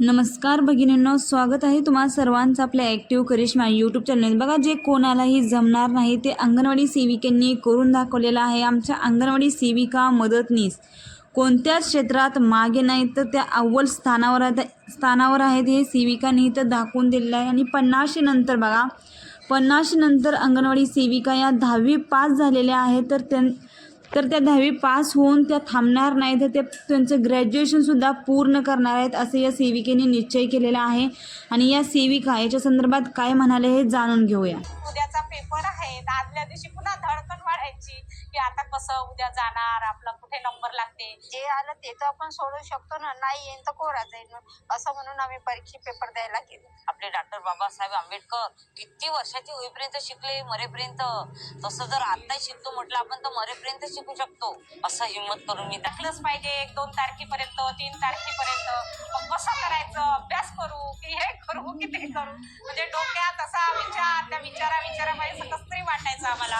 नमस्कार भगिनींनो स्वागत आहे तुम्हा सर्वांचं आपल्या ॲक्टिव्ह करिश्मा यूट्यूब चॅनल बघा जे कोणालाही जमणार नाही ते अंगणवाडी सेविकांनी करून दाखवलेलं आहे आमच्या अंगणवाडी सेविका मदतनीस. कोणत्याच क्षेत्रात मागे नाही तर त्या अव्वल स्थानावर आहेत स्थानावर आहेत हे सेविकांनी इथं दाखवून दिलेलं आहे. आणि पन्नाशी नंतर बघा पन्नाशी नंतर अंगणवाडी सेविका या दहावी पास झालेल्या आहेत तर त्यां तर त्या दहावी पास होऊन त्या थांबणार नाही तर ते त्यांचं ग्रॅज्युएशनसुद्धा पूर्ण करणार आहेत असं या सेविकेने निश्चय केलेला आहे. आणि या सेविका याच्या संदर्भात काय म्हणाले हे जाणून घेऊया. उद्याचा पेपर आहे. आदल्या दिवशी पुन्हा धडकन वाढायची. कसं उद्या जाणार आपला कुठे नंबर लागते? जे आलं ते तर आपण सोडू शकतो ना. नाही येईन तर कोरा जाईल असं म्हणून आम्ही परीक्षा पेपर द्यायला गेलो. आपले डॉक्टर बाबासाहेब आंबेडकर किती वर्षाचे होईपर्यंत शिकले मरेपर्यंत? तसं जर आता शिकतो म्हटलं आपण तर मरेपर्यंत शिकू शकतो. असं हिंमत करून मी टाकलंच पाहिजे एक दोन तारखेपर्यंत तीन तारखेपर्यंत. मग कसं करायचं? अभ्यास करू की हे करू की ते करू? म्हणजे डोक्यात असा विचार त्या विचारा कसं तरी वाटायचं आम्हाला?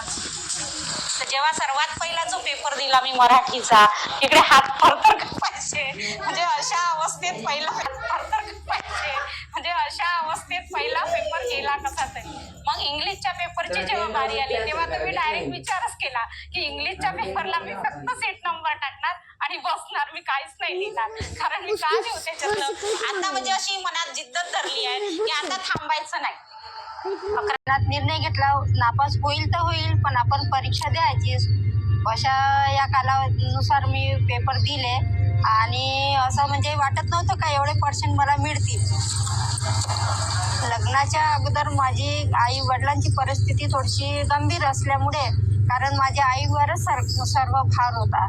तर जेव्हा सर्वात पहिला जो पेपर दिला मी मराठीचा इकडे हात फरतर कापायचे. म्हणजे अशा अवस्थेत पहिला फरतर कापायचे. म्हणजे अशा अवस्थेत पहिला पेपर गेला कसा तरी. मग इंग्लिशच्या पेपरची जेव्हा बारी आली तेव्हा तर मी डायरेक्ट विचारच केला की इंग्लिशच्या पेपरला मी फक्त सेट नंबर टाकणार आणि बसणार मी काहीच नाही लिहिणार. कारण मी का देऊ त्याच्यातलं? आता म्हणजे अशी मनात जिद्दत धरली आहे की आता थांबायचं नाही. अकरात निर्णय घेतला नापास होईल तर होईल पण आपण परीक्षा द्यायची. अशा या कालावधीनुसार मी पेपर दिले आणि असं म्हणजे वाटत नव्हतं का एवढे पर्सेंट मला मिळतील. लग्नाच्या अगोदर माझी आई वडिलांची परिस्थिती थोडीशी गंभीर असल्यामुळे कारण माझ्या आईवरच सर सर्व भार होता.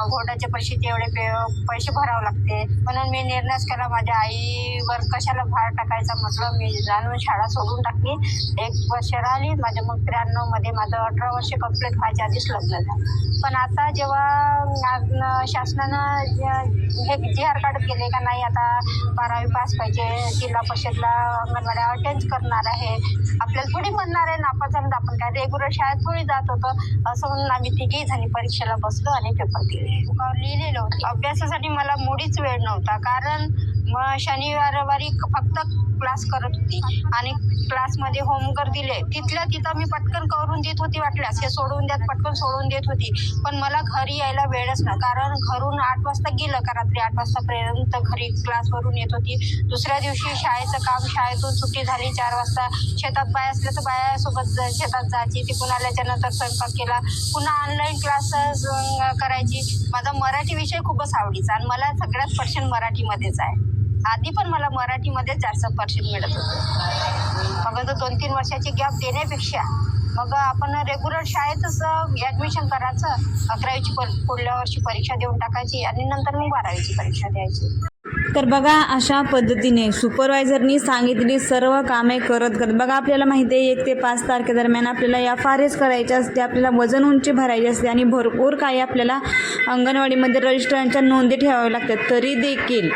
घोटाचे पैसे तेवढे पे पैसे भरावे लागते. म्हणून मी निर्णयच केला माझ्या आईवर कशाला भार टाकायचा म्हटलं मी जाणून शाळा सोडून टाकली. एक वर्ष राहिली माझ्या मग त्र्याण्णवमध्ये माझं अठरा वर्ष कंप्लीट व्हायच्या आधीच लग्न झालं. पण आता जेव्हा शासनानं हे जी आर काढत गेले का नाही आता बारावी पास पाहिजे जिल्हा परिषदला अंगणवाड्या अटेंड करणार आहे. आपल्याला थोडी म्हणणार आहे नापास तर आपण काय रेग्युलर शाळेत थोडी जात होतं. असं म्हणून आम्ही तिघेही जणी परीक्षेला बसलो आणि पेपर दिले. लिहिलेलं होतं. अभ्यासासाठी मला मुळीच वेळ नव्हता. कारण मग शनिवार रविवारी क- फक्त क्लास करत होती आणि क्लासमध्ये होमवर्क दिले. तिथल्या तिथं मी पटकन करून देत होती वाटल्यास. हे सोडून द्यात पटकन सोडून देत होती. पण मला घरी यायला वेळच ना कारण घरून आठ वाजता गेलं का रात्री आठ वाजतापर्यंत घरी क्लासवरून येत होती. दुसऱ्या दिवशी शाळेचं काम शाळेतून सुट्टी झाली चार वाजता शेतात बाया असल्या तर बायासोबत शेतात जायची. तिकून आल्याच्यानंतर स्वयंपाक केला. पुन्हा ऑनलाईन क्लासेस करायची. माझा मराठी विषय खूपच आवडीचा आणि मला सगळ्यात पर्सेंट मराठीमध्येच आहे. आधी पण मला मराठीमध्ये जास्त पर्सेंट मिळत होते. मग तो दोन तीन वर्षाची गॅप देण्यापेक्षा मग आपण रेग्युलर शाळेतच ॲडमिशन करायचं अकरावीची पर पुढल्या वर्षी परीक्षा देऊन टाकायची आणि नंतर मग बारावीची परीक्षा द्यायची. तर बघा अशा पद्धतीने सुपरवायझरनी सांगितली सर्व कामे करत करत. बघा आपल्याला माहिती आहे एक ते पाच तारखेदरम्यान आपल्याला एफ आर एस करायचे असते आपल्याला वजन उंची भरायची असते आणि भरपूर काही आपल्याला अंगणवाडीमध्ये रजिस्टरांच्या नोंदी ठेवाव्या लागतात. तरी देखील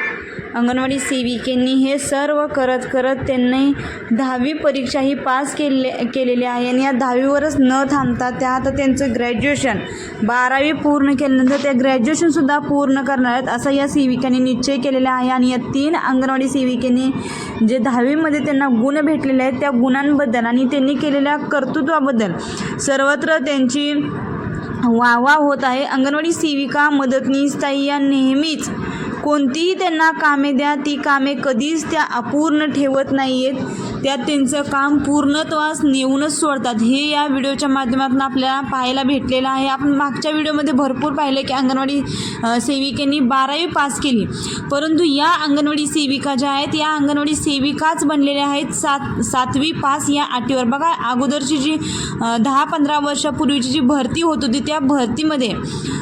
अंगणवाडी सेविकेंनी हे सर्व करत करत त्यांनी दहावी परीक्षा ही पास केले केलेली आहे. आणि या दहावीवरच न थांबता त्या आता त्यांचं ग्रॅज्युएशन बारावी पूर्ण केल्यानंतर त्या ग्रॅज्युएशनसुद्धा पूर्ण करणार आहेत असा या सेविकांनी निश्चय केलेला आहे. आणि या तीन अंगणवाडी सेविकेने जे दहावीमध्ये त्यांना गुण भेटलेले आहेत त्या गुणांबद्दल आणि त्यांनी केलेल्या कर्तृत्वाबद्दल सर्वत्र त्यांची वाह होत आहे. अंगणवाडी सेविका मदतनीस ताई या नेहमीच कोणतीही त्यांना कामे द्या ती कामे कधीच त्या अपूर्ण ठेवत नाही आहेत त्या त्यांचं काम पूर्णत्वास नेऊनच सोडतात. हे या व्हिडिओच्या माध्यमातून आपल्याला पाहायला भेटलेलं आहे. आपण मागच्या व्हिडिओमध्ये भरपूर पाहिलं की अंगणवाडी सेविकेनी बारावी पास केली. परंतु या अंगणवाडी सेविका ज्या आहेत या अंगणवाडी सेविकाच बनलेल्या आहेत. सात सातवी पास या अटीवर बघा अगोदरची जी दहा पंधरा वर्षापूर्वीची जी भरती होत होती त्या भरतीमध्ये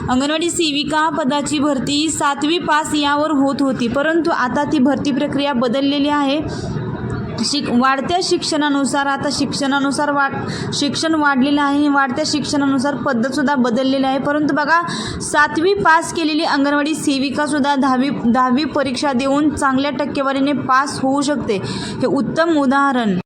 अंगणवाडी सेविका पदाची भरती सातवी पास या यावर होत होती. परंतु आता ती भरती प्रक्रिया बदललेली आहे. शिक वाढत्या शिक्षणानुसार आता शिक्षणानुसार वाढ शिक्षण वाढलेलं आहे. वाढत्या शिक्षणानुसार पद्धतसुद्धा बदललेली आहे. परंतु बघा सातवी पास केलेली अंगणवाडी सेविकासुद्धा दहावी दहावी परीक्षा देऊन चांगल्या टक्केवारीने पास होऊ शकते. हे उत्तम उदाहरण.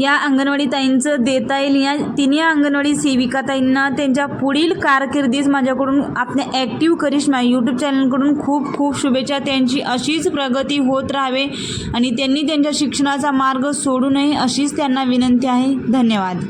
या अंगणवाडी ताईंचं देता येईल. या तिन्ही अंगणवाडी सेविका ताईंना त्यांच्या पुढील कारकिर्दीस माझ्याकडून आपल्या ॲक्टिव्ह करिश्मा यूट्यूब चॅनलकडून खूप खूप शुभेच्छा. त्यांची अशीच प्रगती होत राहावे आणि त्यांनी त्यांच्या शिक्षणाचा मार्ग सोडू नये अशीच त्यांना विनंती आहे. धन्यवाद.